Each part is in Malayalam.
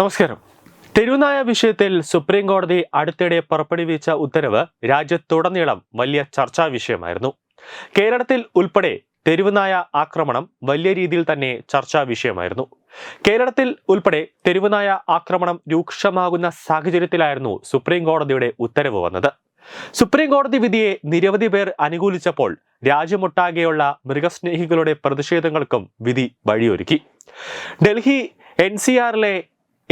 നമസ്കാരം. തെരുവുനായ വിഷയത്തിൽ സുപ്രീം കോടതി അടുത്തിടെ പുറപ്പെടുവിച്ച ഉത്തരവ് രാജ്യത്തുടനീളം വലിയ ചർച്ചാ വിഷയമായിരുന്നു. കേരളത്തിൽ ഉൾപ്പെടെ തെരുവുനായ ആക്രമണം വലിയ രീതിയിൽ തന്നെ ചർച്ചാ വിഷയമായിരുന്നു. കേരളത്തിൽ ഉൾപ്പെടെ തെരുവുനായ ആക്രമണം രൂക്ഷമാകുന്ന സാഹചര്യത്തിലായിരുന്നു സുപ്രീം കോടതിയുടെ ഉത്തരവ് വന്നത്. സുപ്രീം കോടതി വിധിയെ നിരവധി പേർ അനുകൂലിച്ചപ്പോൾ രാജ്യമൊട്ടാകെയുള്ള മൃഗസ്നേഹികളുടെ പ്രതിഷേധങ്ങൾക്കും വിധി വഴിയൊരുക്കി. ഡൽഹി എൻ സി ആറിലെ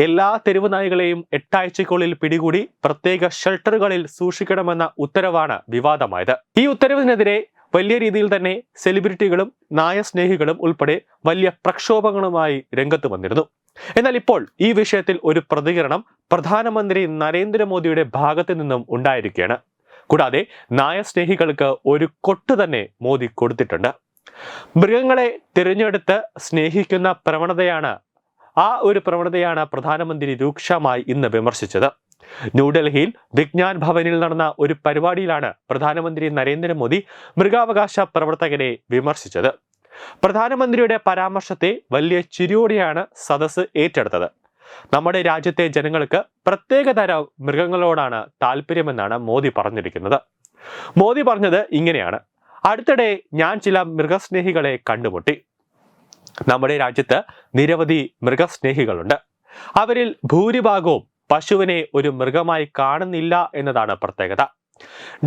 എല്ലാ തെരുവ് നായകളെയും എട്ടാഴ്ചയ്ക്കുള്ളിൽ പിടികൂടി പ്രത്യേക ഷെൽട്ടറുകളിൽ സൂക്ഷിക്കണമെന്ന ഉത്തരവാണ് വിവാദമായത്. ഈ ഉത്തരവിനെതിരെ വലിയ രീതിയിൽ തന്നെ സെലിബ്രിറ്റികളും നായസ്നേഹികളും ഉൾപ്പെടെ വലിയ പ്രക്ഷോഭങ്ങളുമായി രംഗത്ത് വന്നിരുന്നു. എന്നാൽ ഇപ്പോൾ ഈ വിഷയത്തിൽ ഒരു പ്രതികരണം പ്രധാനമന്ത്രി നരേന്ദ്രമോദിയുടെ ഭാഗത്തു നിന്നും ഉണ്ടായിരിക്കുകയാണ്. കൂടാതെ നായസ്നേഹികൾക്ക് ഒരു കൊട്ട് തന്നെ മോദി കൊടുത്തിട്ടുണ്ട്. മൃഗങ്ങളെ തിരഞ്ഞെടുത്ത് സ്നേഹിക്കുന്ന പ്രവണതയാണ് ആ ഒരു പ്രവണതയാണ് പ്രധാനമന്ത്രി രൂക്ഷമായി ഇന്ന് വിമർശിച്ചത്. ന്യൂഡൽഹിയിൽ വിജ്ഞാൻ ഭവനിൽ നടന്ന ഒരു പരിപാടിയിലാണ് പ്രധാനമന്ത്രി നരേന്ദ്രമോദി മൃഗാവകാശ പ്രവർത്തകരെ വിമർശിച്ചത്. പ്രധാനമന്ത്രിയുടെ പരാമർശത്തെ വലിയ ചിരിയോടെയാണ് സദസ് ഏറ്റെടുത്തത്. നമ്മുടെ രാജ്യത്തെ ജനങ്ങൾക്ക് പ്രത്യേകതരം മൃഗങ്ങളോടാണ് താല്പര്യമെന്നാണ് മോദി പറഞ്ഞിരിക്കുന്നത്. മോദി പറഞ്ഞത് ഇങ്ങനെയാണ്. അടുത്തിടെ ഞാൻ ചില മൃഗസ്നേഹികളെ കണ്ടുമുട്ടി. നമ്മുടെ രാജ്യത്ത് നിരവധി മൃഗസ്നേഹികളുണ്ട്. അവരിൽ ഭൂരിഭാഗവും പശുവിനെ ഒരു മൃഗമായി കാണുന്നില്ല എന്നതാണ് പ്രത്യേകത.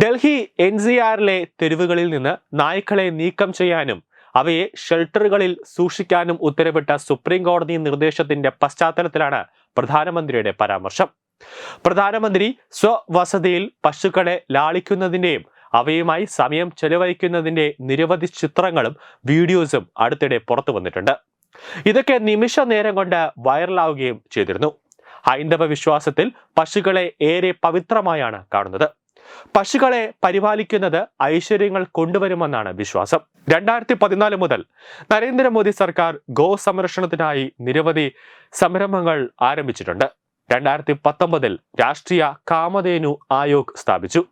ഡൽഹി എൻ സി ആറിലെ തെരുവുകളിൽ നിന്ന് നായ്ക്കളെ നീക്കം ചെയ്യാനും അവയെ ഷെൽട്ടറുകളിൽ സൂക്ഷിക്കാനും ഉത്തരവിട്ട സുപ്രീം കോടതി നിർദ്ദേശത്തിന്റെ പശ്ചാത്തലത്തിലാണ് പ്രധാനമന്ത്രിയുടെ പരാമർശം. പ്രധാനമന്ത്രി സ്വവസതിയിൽ പശുക്കളെ ലാളിക്കുന്നതിന്റെയും അവയുമായി സമയം ചെലവഴിക്കുന്നതിന്റെ നിരവധി ചിത്രങ്ങളും വീഡിയോസും അടുത്തിടെ പുറത്തു വന്നിട്ടുണ്ട്. ഇതൊക്കെ നിമിഷ നേരം കൊണ്ട് വൈറലാവുകയും ചെയ്തിരുന്നു. ഹൈന്ദവ വിശ്വാസത്തിൽ പശുക്കളെ ഏറെ പവിത്രമായാണ് കാണുന്നത്. പശുക്കളെ പരിപാലിക്കുന്നത് ഐശ്വര്യങ്ങൾ കൊണ്ടുവരുമെന്നാണ് വിശ്വാസം. രണ്ടായിരത്തി പതിനാല് മുതൽ നരേന്ദ്രമോദി സർക്കാർ ഗോ സംരക്ഷണത്തിനായി നിരവധി സംരംഭങ്ങൾ ആരംഭിച്ചിട്ടുണ്ട്. രണ്ടായിരത്തി പത്തൊമ്പതിൽ രാഷ്ട്രീയ കാമധേനു ആയോഗ് സ്ഥാപിച്ചു.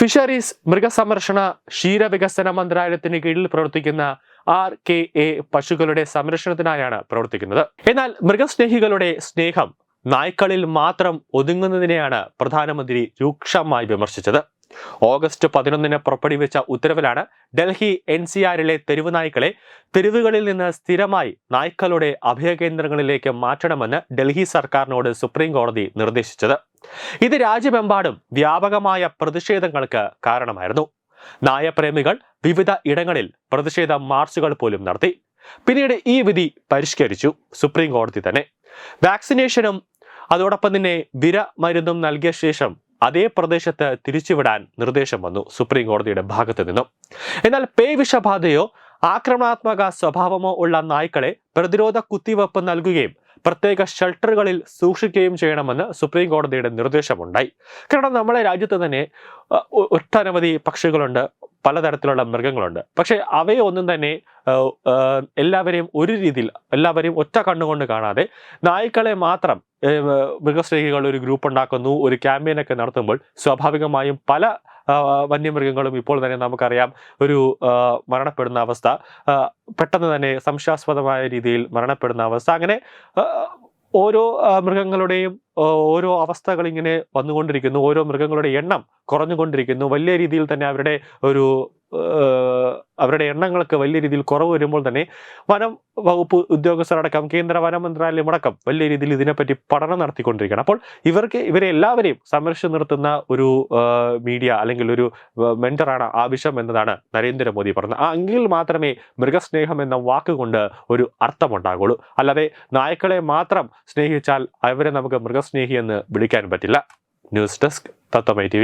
ഫിഷറീസ് മൃഗസംരക്ഷണ ക്ഷീരവികസന മന്ത്രാലയത്തിന് കീഴിൽ പ്രവർത്തിക്കുന്ന ആർ കെ എ പശുക്കളുടെ സംരക്ഷണത്തിനായാണ് പ്രവർത്തിക്കുന്നത്. എന്നാൽ മൃഗസ്നേഹികളുടെ സ്നേഹം നായ്ക്കളിൽ മാത്രം ഒതുങ്ങുന്നതിനെയാണ് പ്രധാനമന്ത്രി രൂക്ഷമായി വിമർശിച്ചത്. ഓഗസ്റ്റ് പതിനൊന്നിന് പുറപ്പെടുവിച്ച ഉത്തരവിലാണ് ഡൽഹി എൻ സി ആറിലെ തെരുവ് നായ്ക്കളെ തെരുവുകളിൽ നിന്ന് സ്ഥിരമായി നായ്ക്കളുടെ അഭയകേന്ദ്രങ്ങളിലേക്ക് മാറ്റണമെന്ന് ഡൽഹി സർക്കാരിനോട് സുപ്രീം കോടതി നിർദ്ദേശിച്ചത്. ഇത് രാജ്യമെമ്പാടും വ്യാപകമായ പ്രതിഷേധങ്ങൾക്ക് കാരണമായിരുന്നു. നായപ്രേമികൾ വിവിധ ഇടങ്ങളിൽ പ്രതിഷേധ മാർച്ചുകൾ പോലും നടത്തി. പിന്നീട് ഈ വിധി പരിഷ്കരിച്ചു സുപ്രീം കോടതി തന്നെ. വാക്സിനേഷനും അതോടൊപ്പം തന്നെ വിര മരുന്നും നൽകിയ ശേഷം അതേ പ്രദേശത്ത് തിരിച്ചുവിടാൻ നിർദ്ദേശം വന്നു സുപ്രീം കോടതിയുടെ ഭാഗത്തു നിന്നും. എന്നാൽ പേ വിഷബാധയോ ആക്രമണാത്മക സ്വഭാവമോ ഉള്ള നായ്ക്കളെ പ്രതിരോധ കുത്തിവയ്പ് നൽകുകയും പ്രത്യേക ഷെൽട്ടറുകളിൽ സൂക്ഷിക്കുകയും ചെയ്യണമെന്ന് സുപ്രീം കോടതിയുടെ നിർദ്ദേശമുണ്ടായി. കാരണം നമ്മളെ രാജ്യത്ത് തന്നെ ഒട്ടനവധി പക്ഷികളുണ്ട് പലതരത്തിലുള്ള മൃഗങ്ങളുണ്ട്. പക്ഷേ അവയെ ഒന്നും തന്നെ എല്ലാവരെയും ഒരു രീതിയിൽ എല്ലാവരെയും ഒറ്റ കണ്ണുകൊണ്ട് കാണാതെ നായ്ക്കളെ മാത്രം മൃഗസ്നേഹികൾ ഒരു ഗ്രൂപ്പ് ഉണ്ടാക്കുന്നു ഒരു ക്യാമ്പയിനൊക്കെ നടത്തുമ്പോൾ സ്വാഭാവികമായും പല വന്യമൃഗങ്ങളും ഇപ്പോൾ തന്നെ നമുക്കറിയാം ഒരു മരണപ്പെടുന്ന അവസ്ഥ. പെട്ടെന്ന് തന്നെ സംശയാസ്പദമായ രീതിയിൽ മരണപ്പെടുന്ന അവസ്ഥ. അങ്ങനെ ഓരോ മൃഗങ്ങളുടെയും ഓരോ അവസ്ഥകൾ ഇങ്ങനെ വന്നുകൊണ്ടിരിക്കുന്നു. ഓരോ മൃഗങ്ങളുടെ എണ്ണം കുറഞ്ഞുകൊണ്ടിരിക്കുന്നു. വലിയ രീതിയിൽ തന്നെ അവരുടെ ഒരു അവരുടെ എണ്ണങ്ങൾക്ക് വലിയ രീതിയിൽ കുറവ് വരുമ്പോൾ തന്നെ വനം വകുപ്പ് ഉദ്യോഗസ്ഥരടക്കം കേന്ദ്ര വനം മന്ത്രാലയം അടക്കം വലിയ രീതിയിൽ ഇതിനെപ്പറ്റി പഠനം നടത്തിക്കൊണ്ടിരിക്കുകയാണ്. അപ്പോൾ ഇവർക്ക് ഇവരെ എല്ലാവരെയും സംരക്ഷിച്ചു നിർത്തുന്ന ഒരു മീഡിയ അല്ലെങ്കിൽ ഒരു മെന്ററാണ് ആവശ്യം എന്നതാണ് നരേന്ദ്രമോദി പറഞ്ഞത്. ആ എങ്കിൽ മാത്രമേ മൃഗസ്നേഹം എന്ന വാക്കുകൊണ്ട് ഒരു അർത്ഥമുണ്ടാകുള്ളൂ അല്ലാതെ നായ്ക്കളെ മാത്രം സ്നേഹിച്ചാൽ അവരെ നമുക്ക് മൃഗസ്നേഹി എന്ന് വിളിക്കാൻ പറ്റില്ല. News desk തത്തമൈ T